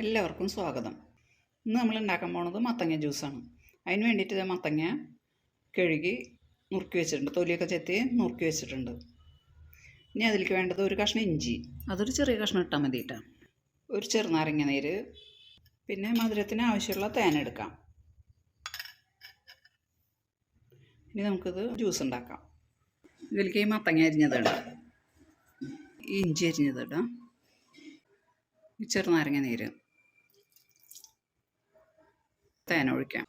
എല്ലാവർക്കും സ്വാഗതം. ഇന്ന് നമ്മൾ ഉണ്ടാക്കാൻ പോണത് മത്തങ്ങ ജ്യൂസാണ്. അതിന് വേണ്ടിയിട്ട് മത്തങ്ങ കഴുകി നുറുക്കി വെച്ചിട്ടുണ്ട്. തൊലിയൊക്കെ ചെത്തി നുറുക്കി വെച്ചിട്ടുണ്ട്. ഇനി അതിലേക്ക് വേണ്ടത് ഒരു കഷ്ണം ഇഞ്ചി. അതൊരു ചെറിയ കഷ്ണം ഇട്ടാൽ മതി കേട്ടോ ഒരു ചെറുനാരങ്ങ നീര് പിന്നെ മധുരത്തിന് ആവശ്യമുള്ള തേൻ എടുക്കാം. ഇനി നമുക്കിത് ജ്യൂസ് ഉണ്ടാക്കാം. ഇതിലേക്ക് ഈ മത്തങ്ങ അരിഞ്ഞതിടാം ഇഞ്ചി അരിഞ്ഞത് ഇടാം. ഈ ചെറുനാരങ്ങ നീര്. തേൻ ഒഴിക്കാം.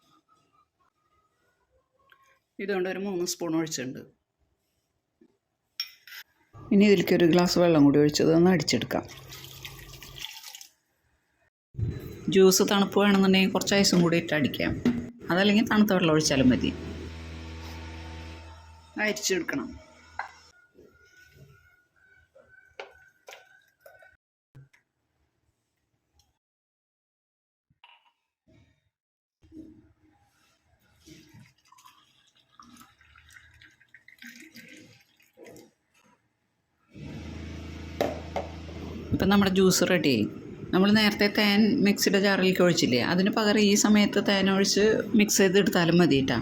ഇതുകൊണ്ട് ഒരു മൂന്ന് സ്പൂൺ ഒഴിച്ചിട്ടുണ്ട്. ഇനി ഇതിലേക്ക് ഒരു ഗ്ലാസ് വെള്ളം കൂടി ഒഴിച്ചത് ഒന്ന് അടിച്ചെടുക്കാം. ജ്യൂസ് തണുപ്പ് വേണമെന്നുണ്ടെങ്കിൽ കുറച്ച് ഐസും കൂടി ഇട്ട് അടിക്കാം. അതല്ലെങ്കിൽ തണുത്ത വെള്ളം ഒഴിച്ചാലും മതി. അരിച്ചെടുക്കണം. ഇപ്പം നമ്മുടെ ജ്യൂസ് റെഡിയായി നമ്മൾ നേരത്തെ തേൻ മിക്സിയുടെ ജാറിലേക്ക് ഒഴിച്ചില്ലേ? അതിന് പകരം ഈ സമയത്ത് തേൻ ഒഴിച്ച് മിക്സ് ചെയ്തെടുത്താലും മതി കേട്ടോ